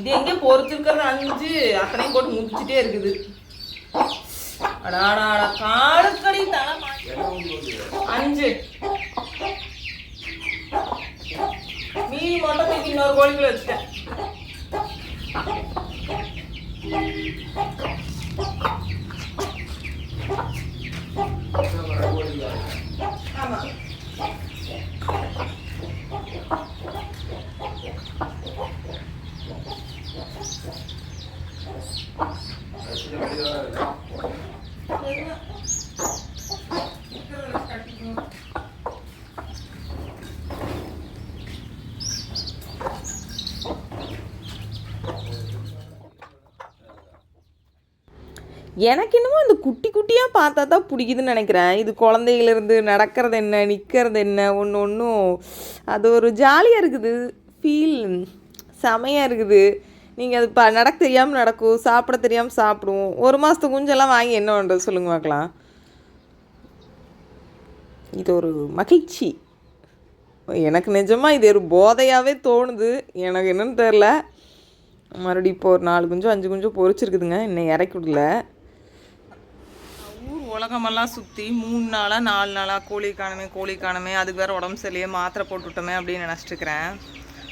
இது எங்கே பொறுத்திருக்கிறது அஞ்சு? அத்தனையும் போட்டு முடிச்சுட்டே இருக்குது. அடாடா காடுக்கடி தலை அஞ்சு. மீதி மட்டும் இன்னொரு கோழிக்குள்ள வச்சுட்டேன். எனக்கு இன்னமும் இந்த குட்டி குட்டியாக பார்த்தா தான் பிடிக்குதுன்னு நினைக்கிறேன். இது குழந்தையிலேருந்து நடக்கிறது என்ன நிற்கிறது என்ன ஒன்று ஒன்றும் அது ஒரு ஜாலியாக இருக்குது. ஃபீல் செமையாக இருக்குது. நீங்கள் அது ப நடக்க தெரியாமல் நடக்கும் சாப்பிட தெரியாமல் சாப்பிடுவோம் ஒரு மாதத்து குஞ்செல்லாம் வாங்கி என்ன பண்ணுறது சொல்லுங்க பார்க்கலாம் இது ஒரு மகிழ்ச்சி. எனக்கு நிஜமாக இது ஒரு போதையாகவே தோணுது. எனக்கு என்னன்னு தெரில மறுபடியும் இப்போ ஒரு நாலு குஞ்சம் அஞ்சு குஞ்சம் பொரிச்சிருக்குதுங்க. இன்னும் இறக்கி விடல. உலகமெல்லாம் சுற்றி மூணு நாளாக நாலு நாளாக கோழி காணுமே கோழி காணுமே அதுக்கு வேறு உடம்பு சரியில்லையே மாத்திரை போட்டு விட்டோமே அப்படின்னு நினச்சிட்டுக்கிறேன்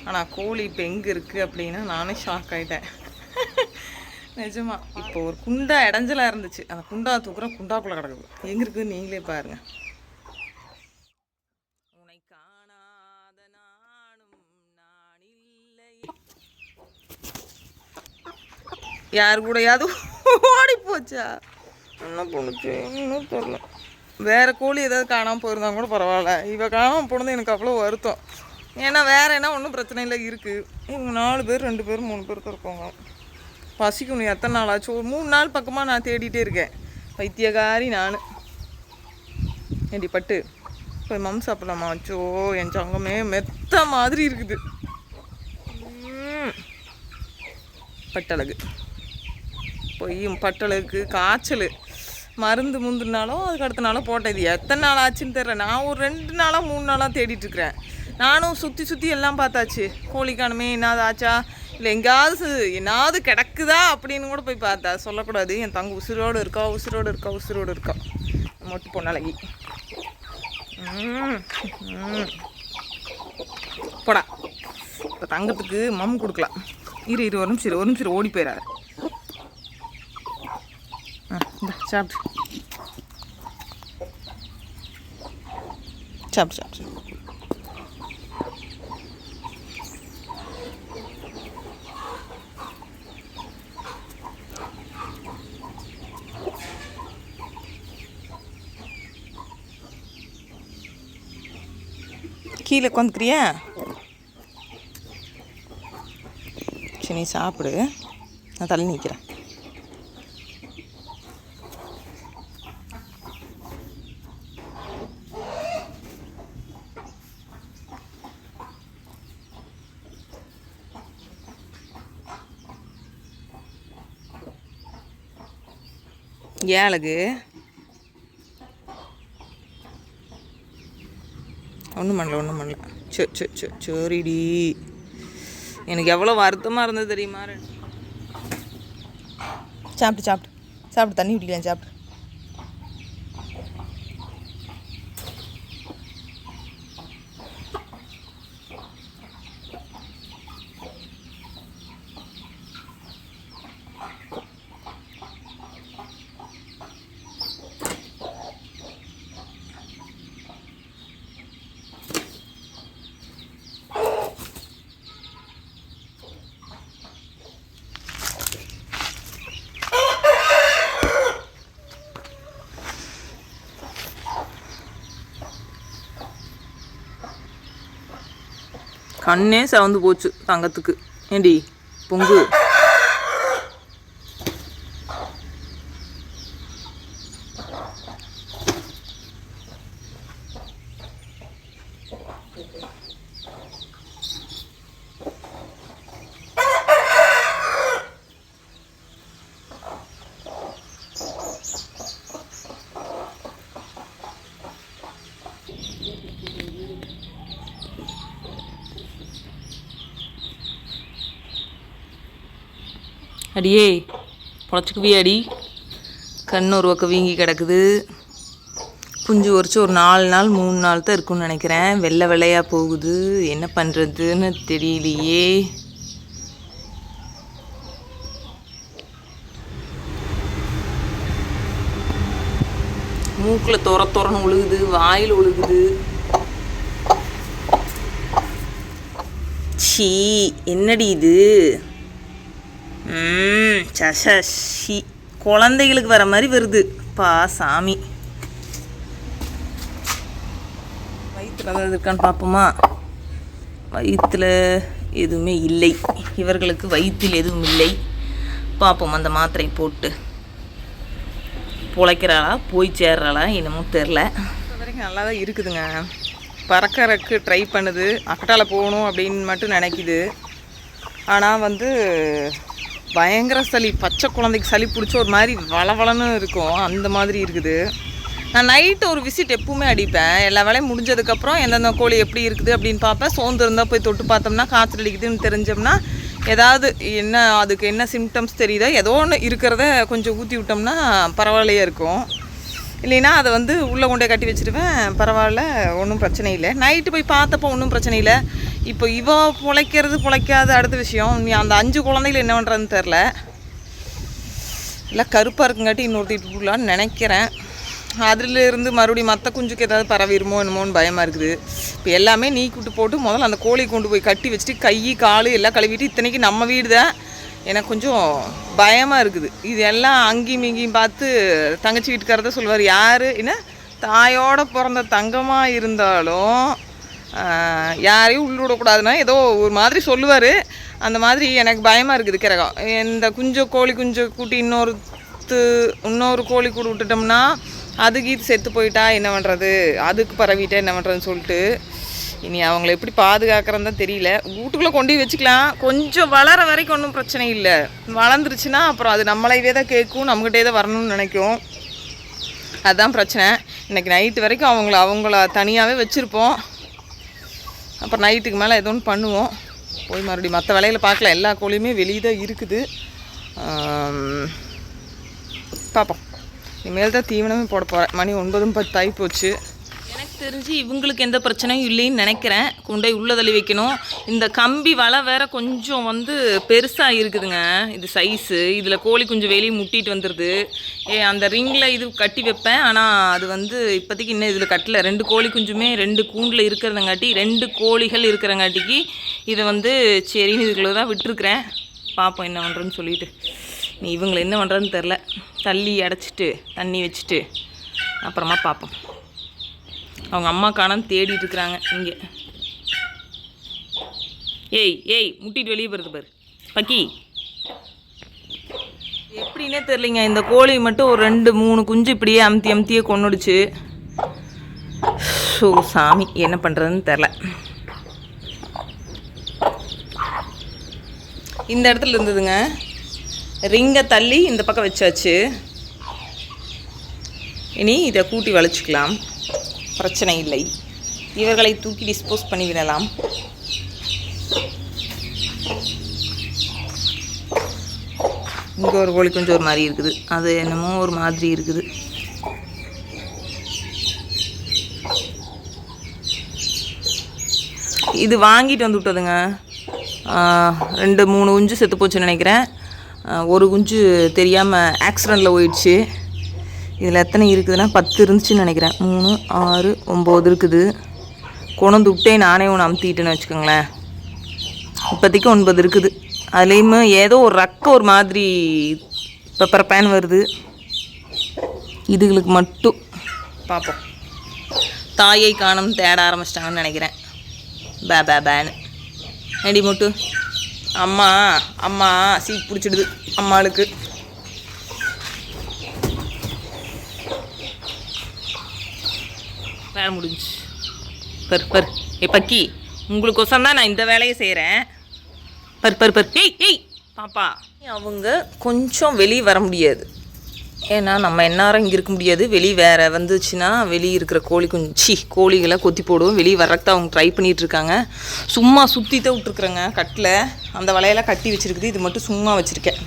ஆனால் கோழி இப்போ எங்கே இருக்குது அப்படின்னா நானே ஷாக் ஆகிட்டேன் நிஜமா. இப்போ ஒரு குண்டா இடைஞ்சலாக இருந்துச்சு. அந்த குண்டா தூக்குற குண்டாக்குள்ளே கிடக்குது. எங்கே இருக்குது நீங்களே பாருங்கள் உன்னை காணாத நானும் யார் கூடயாவது ஓடி போச்சா என்ன பண்ணுச்சு? இன்னும் தெரில வேறு கோழி ஏதாவது காணாமல் போயிருந்தா கூட பரவாயில்ல. இவள் காணாமல் போனது எனக்கு அவ்வளோ வருத்தம். ஏன்னா வேறு என்ன ஒன்றும் பிரச்சனை இல்லை இருக்குது இவங்க நாலு பேர் ரெண்டு பேர் மூணு பேர் தான் பசிக்கும் பசிக்கணும் எத்தனை நாள் ஆச்சு? ஒரு மூணு நாள் பக்கமாக நான் தேடிட்டே இருக்கேன். வைத்தியகாரி நான். ஏண்டி பட்டு? போய் மம் சாப்பிடலாமா? அச்சோ என் சங்கமே மெத்த மாதிரி இருக்குது. பட்டழகு. பொய்யும் பட்டழகுக்கு காய்ச்சல். மருந்து முந்தினாலும் அதுக்கு அடுத்த நாளும் போட்டது எத்தனை நாள் ஆச்சுன்னு தெரில நான் ஒரு ரெண்டு நாளாக மூணு நாளாக தேடிட்டுருக்கிறேன் நானும் சுற்றி சுற்றி எல்லாம் பார்த்தாச்சு. கோழிக்கானுமே என்னது ஆச்சா? இல்லை எங்கேயாவது என்னாவது கிடக்குதா அப்படின்னு கூட போய் பார்த்தா. சொல்லக்கூடாது. என் தங்க உசுரோடு இருக்கா? உசுரோடு இருக்கா? உசுரோடு இருக்கா? மொட்டு பொண்ணலகி போடா. இப்போ தங்கத்துக்கு மம் கொடுக்கலாம். இரு இரு ஒரு நிமிஷம் ஒரு நிமிஷம் ஓடி போயிடாத. ஆ இந்த சாப்பிட்டு சாப்பிட்டு சாப்பிட்டு கீழே உட்காந்துக்கிறியா சரி நீ சாப்பிடு நான் தள்ளி நிற்கிறேன் ஏழகு ஒன்றும் பண்ணல ஒன்றும் பண்ணல. சோ சோ சோ சரிடி. எனக்கு எவ்வளோ வருத்தமாக இருந்தது தெரியுமா? சாப்பிட்டு சாப்பிட்டு சாப்பிட்டு தண்ணி குடிக்கலாம் சாப்பிட்டு கண்ணே சவந்து போச்சு தங்கத்துக்கு. ஏண்டி பொங்கு. அடியே பொழைச்சிக்குவியே அடி. கண் ஒரு பக்கம் வீங்கி கிடக்குது. குஞ்சு உரிச்சு ஒரு நாலு நாள் மூணு நாள் தான் இருக்கும்னு நினைக்கிறேன். வெள்ளை வெள்ளையாக போகுது. என்ன பண்ணுறதுன்னு தெரியலையே. மூக்கில் துற துறன்னு உழுகுது வாயில் உழுகுது. சீ என்னடி இது? ம் சசி குழந்தைகளுக்கு வர மாதிரி வருது. பா சாமி. வயிற்றுல ஏதாவது இருக்கான்னு பார்ப்போமா? வயிற்றில் எதுவுமே இல்லை. இவர்களுக்கு வயிற்றில் எதுவும் இல்லை. பார்ப்போம் அந்த மாத்திரை போட்டு. பிழைக்கிறாளா? போய் சேர்றாளா? என்னமோ தெரில. வரைக்கும் நல்லா தான் இருக்குதுங்க. பறக்கறக்கு ட்ரை பண்ணுது. அக்கட்டால போகணும் அப்படின்னு மட்டும் நினைக்குது. ஆனால் வந்து பயங்கர சளி பச்சை குழந்தைக்கு சளி பிடிச்ச ஒரு மாதிரி வளவளன்னு இருக்கும். அந்த மாதிரி இருக்குது. நான் நைட்டு ஒரு விசிட் எப்பவுமே அடிப்பேன். எல்லா வேலையும் முடிஞ்சதுக்கப்புறம் எந்தெந்த கோழி எப்படி இருக்குது அப்படின்னு பார்ப்பேன். சோர்ந்து இருந்தால் போய் தொட்டு பார்த்தோம்னா காய்ச்சல் அடிக்குதுன்னு தெரிஞ்சோம்னா ஏதாவது என்ன அதுக்கு என்ன சிம்டம்ஸ் தெரியுதோ ஏதோ ஒன்று இருக்கிறத கொஞ்சம் ஊற்றி விட்டோம்னா பரவாயில்லையே இருக்கும். இல்லைன்னா அதை வந்து உள்ளே கொண்டே கட்டி வச்சுருவேன். பரவாயில்ல ஒன்றும் பிரச்சனை இல்லை. நைட்டு போய் பார்த்தப்போ ஒன்றும் பிரச்சனை இல்லை. இப்போ இவ பிழைக்கிறது பிழைக்காத அடுத்த விஷயம். நீ அந்த அஞ்சு குழந்தைகள் என்ன பண்ணுறதுன்னு தெரில. இல்லை கருப்பாக இருக்குங்காட்டி இன்னொருத்திட்டு போடலான்னு நினைக்கிறேன். அதுல இருந்து மறுபடியும் மற்ற குஞ்சுக்கு ஏதாவது பரவிடுமோ என்னமோன்னு பயமாக இருக்குது. இப்போ எல்லாமே நீ கூட்டு போட்டு முதல்ல அந்த கோழி கொண்டு போய் கட்டி வச்சுட்டு கை கால் எல்லாம் கழுவிட்டு இத்தனைக்கு நம்ம வீடு தான். எனக்கு கொஞ்சம் பயமாக இருக்குது. இது எல்லாம் அங்கேயும் இங்கேயும் பார்த்து தங்கச்சி வீட்டுக்காரத சொல்லுவார் யார்? என்ன? தாயோட பிறந்த தங்கமாக இருந்தாலும் யாரையும் உள்ள விடக்கூடாதுன்னா ஏதோ ஒரு மாதிரி சொல்லுவார். அந்த மாதிரி எனக்கு பயமாக இருக்குது கிரகம். இந்த குஞ்ச கோழி குஞ்சு கூட்டி இன்னொருத்து இன்னொரு கோழி கூட விட்டுட்டோம்னா அது இது செத்து போயிட்டா என்ன பண்ணுறது அதுக்கு பரவிட்டா என்ன பண்ணுறதுன்னு சொல்லிட்டு இனி அவங்கள எப்படி பாதுகாக்கிறன்னு தான் தெரியல. வீட்டுக்குள்ளே கொண்டு போய் வச்சுக்கலாம். கொஞ்சம் வளர வரைக்கும் ஒன்றும் பிரச்சனை இல்லை. வளர்ந்துருச்சுன்னா அப்புறம் அது நம்மளையே தான் கேட்கும். நம்மகிட்டே தான் வரணும்னு நினைக்கும். அதுதான் பிரச்சனை. இன்னைக்கு நைட்டு வரைக்கும் அவங்கள அவங்கள தனியாகவே வச்சுருப்போம். அப்புறம் நைட்டுக்கு மேலே எதோ ஒன்று பண்ணுவோம். போய் மறுபடியும் மற்ற வேலையில் பார்க்கல. எல்லா கோழியுமே வெளியே தான் இருக்குது. பார்ப்போம். இனிமேல் தான் தீவனமே போட போகிறேன் மணி ஒன்பதும் பத்து ஆகி போச்சு. தெரிஞ்சு இவங்களுக்கு எந்த பிரச்சனையும் இல்லைன்னு நினைக்கிறேன். கொண்டு போய் உள்ளே தள்ளி வைக்கணும். இந்த கம்பி வலை வேற கொஞ்சம் வந்து பெருசாக இருக்குதுங்க. இது சைஸு இதில் கோழி குஞ்சு வெளியே முட்டிட்டு வந்துடுது ஏ அந்த ரிங்கில் இது கட்டி வைப்பேன். ஆனால் அது வந்து இப்போதைக்கு இன்னும் இதில் கட்டல. ரெண்டு கோழி குஞ்சுமே ரெண்டு கூண்டில் இருக்கிறதங்காட்டி ரெண்டு கோழிகள் இருக்கிறங்காட்டிக்கு இதை வந்து சரின்னு இதுக்குள்ளே தான் விட்டுருக்குறேன். பார்ப்போம் என்ன பண்ணுறேன்னு சொல்லிட்டு. நீ இவங்களை என்ன பண்ணுறதுன்னு தெரில தள்ளி அடைச்சிட்டு தண்ணி வச்சுட்டு அப்புறமா பார்ப்போம் அவங்க அம்மா காணாமல் தேடிட்டு இருக்கிறாங்க இங்கே. ஏய் ஏய் முட்டிட்டு வெளியே போகிறது பாரு. பக்கி. எப்படின்னே தெரிலிங்க இந்த கோழி மட்டும் ஒரு ரெண்டு மூணு குஞ்சு இப்படியே அமுத்தி அமுத்தியே கொண்டுடுச்சு ஸோ சாமி என்ன பண்ணுறதுன்னு தெரில இந்த இடத்துல இருந்ததுங்க. ரிங்கை தள்ளி இந்த பக்கம் வச்சாச்சு. இனி இதை கூட்டி வளைச்சிக்கலாம். பிரச்சனை இல்லை. இவர்களை தூக்கி டிஸ்போஸ் பண்ணிவிடலாம் இங்கே ஒரு கோழி கொஞ்சம் ஒரு மாதிரி இருக்குது. அது என்னமோ ஒரு மாதிரி இருக்குது. இது வாங்கிட்டு வந்து விட்டதுங்க. ரெண்டு மூணு குஞ்சு செத்து போச்சுன்னு நினைக்கிறேன். ஒரு குஞ்சு தெரியாமல் ஆக்சிடெண்ட்டில் போயிடுச்சு. இதில் எத்தனை இருக்குதுன்னா பத்து இருந்துச்சுன்னு நினைக்கிறேன். மூணு ஆறு ஒம்பது இருக்குது. கொண்டு விட்டே நானே ஒன்று அமுத்திட்டேன்னு வச்சுக்கோங்களேன். இப்போதைக்கு ஒன்பது இருக்குது. அதுலேயுமே ஏதோ ஒரு ரக்க ஒரு மாதிரி பெப்பர் பேன் வருது. இதுகளுக்கு மட்டும் பார்ப்போம். தாயை காணும் தேட ஆரம்பிச்சிட்டாங்கன்னு நினைக்கிறேன். பே பே பேன்னு. ஏடி முட்டு? அம்மா அம்மா சீட் பிடிச்சிடுது. அம்மாளுக்கு. வேலை முடிஞ்சு பர் பர். ஏ பக்கி உங்களுக்கோசம் தான் நான் இந்த வேலையை செய்கிறேன் பர் பர் பர். ஏய் ஏய் பாப்பா. அவங்க கொஞ்சம் வெளியே வர முடியாது. ஏன்னா நம்ம எந்நேரம் இங்கே இருக்க முடியாது. வெளியே வேறு வந்துச்சுன்னா வெளியே இருக்கிற கோழி கொஞ்சம் சி கோழிகளை கொத்தி போடுவோம். வெளியே வர்றதுக்கு அவங்க ட்ரை பண்ணிகிட்ருக்காங்க இருக்காங்க. சும்மா சுற்றி தான் விட்ருக்குறேங்க கட்டில். அந்த வலையெல்லாம் கட்டி வச்சிருக்குது. இது மட்டும் சும்மா வச்சுருக்கேன்.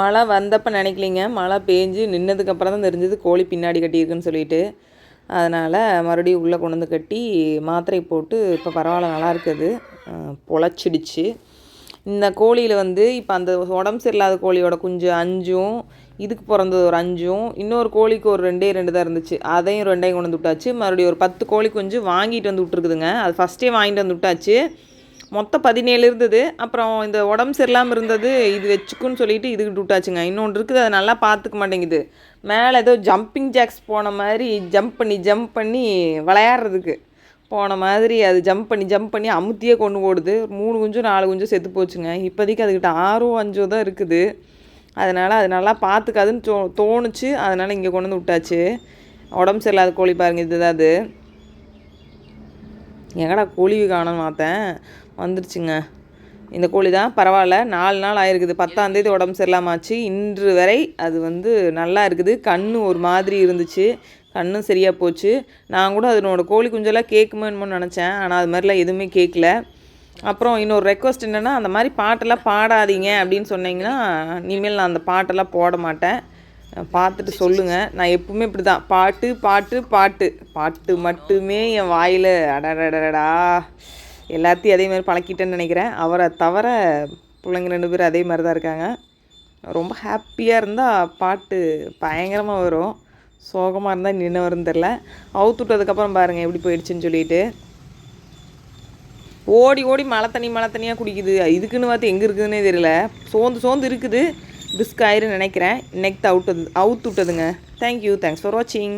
மழை வந்தப்போ நினைக்கலிங்க. மழை பேஞ்சு நின்னதுக்கப்புறம் தான் தெரிஞ்சது கோழி பின்னாடி கட்டியிருக்குன்னு சொல்லிட்டு. அதனால் மறுபடியும் உள்ளே கொண்டு வந்து கட்டி மாத்திரை போட்டு இப்போ பரவாயில்ல நல்லா இருக்குது. பொழைச்சிடுச்சு. இந்த கோழியில் வந்து இப்போ அந்த உடம்பு சரியில்லாத கோழியோட குஞ்சு அஞ்சும் இதுக்கு பிறந்தது ஒரு அஞ்சும் இன்னொரு கோழிக்கு ஒரு ரெண்டே ரெண்டு தான் இருந்துச்சு. அதையும் ரெண்டையும் கொண்டு வந்து விட்டாச்சு. மறுபடியும் ஒரு பத்து கோழி குஞ்சு வாங்கிட்டு வந்து விட்ருக்குதுங்க அது ஃபஸ்ட்டே வாங்கிட்டு வந்து விட்டாச்சு. மொத்தம் பதினேழு இருந்தது. அப்புறம் இந்த உடம்பு சரியில்லாமல் இருந்தது இது வச்சுக்குன்னு சொல்லிட்டு இதுக்கிட்டு விட்டாச்சுங்க. இன்னொன்று இருக்குது அது நல்லா பார்த்துக்க மாட்டேங்குது. மேலே ஏதோ ஜம்பிங் ஜாக்ஸ் போன மாதிரி ஜம்ப் பண்ணி ஜம்ப் பண்ணி விளையாடுறதுக்கு. போன மாதிரி அது ஜம்ப் பண்ணி ஜம்ப் பண்ணி அமுத்தியே கொண்டு ஓடுது மூணு குஞ்சும் நாலு குஞ்சும் செத்து போச்சுங்க. இப்போதைக்கு அதுக்கிட்ட ஆறோ அஞ்சோ தான் இருக்குது. அதனால் அது நல்லா பார்த்துக்காதுன்னு தோ தோணுச்சு. அதனால் இங்கே கொண்டு வந்து விட்டாச்சு. உடம்பு சரியில்லாத கோழி பாருங்க இதுதான் அது. எங்கடா கோழி காணோம் பார்த்தேன். வந்துருச்சுங்க. இந்த கோழி தான். பரவாயில்ல. நாலு நாள் ஆயிருக்குது. பத்தாந்தேதி உடம்பு சரியில்லாமாச்சு இன்று வரை அது வந்து நல்லா இருக்குது. கண் ஒரு மாதிரி இருந்துச்சு. கண்ணும் சரியாக போச்சு. நான் கூட அதனோட கோழி குஞ்செல்லாம் கேட்குமோ நினச்சேன். ஆனால் அது மாதிரிலாம் எதுவுமே கேட்கல. அப்புறம் இன்னொரு ரெக்வஸ்ட் என்னென்னா அந்த மாதிரி பாட்டெல்லாம் பாடாதீங்க அப்படின்னு சொன்னீங்கன்னா இனிமேல் நான் அந்த பாட்டெல்லாம் போட மாட்டேன். பார்த்துட்டு சொல்லுங்கள் நான் எப்பவுமே இப்படி தான் பாட்டு பாட்டு பாட்டு. பாட்டு மட்டுமே என் வாயில் அடடடடா எல்லாத்தையும் அதே மாதிரி பழக்கிட்டேன்னு நினைக்கிறேன். அவரை தவிர பிள்ளைங்க ரெண்டு பேரும் அதே மாதிரி தான் இருக்காங்க. ரொம்ப ஹாப்பியாக இருந்தால் பாட்டு பயங்கரமாக வரும். சோகமாக இருந்தால் நின்று வரும் தெரில அவுத்து விட்டதுக்கப்புறம் பாருங்கள் எப்படி போயிடுச்சுன்னு சொல்லிட்டு. ஓடி ஓடி மழை தண்ணி மழை தண்ணியாக குடிக்குது. இதுக்குன்னு பார்த்து எங்கே இருக்குதுன்னே தெரியல. சோர்ந்து சோர்ந்து இருக்குது. ரிஸ்க் ஆயிருன்னு நினைக்கிறேன். இன்னைக்கு தான் அவுட்டு அவுத்து விட்டதுங்க. தேங்க்யூ தேங்க்ஸ் ஃபார் வாட்சிங்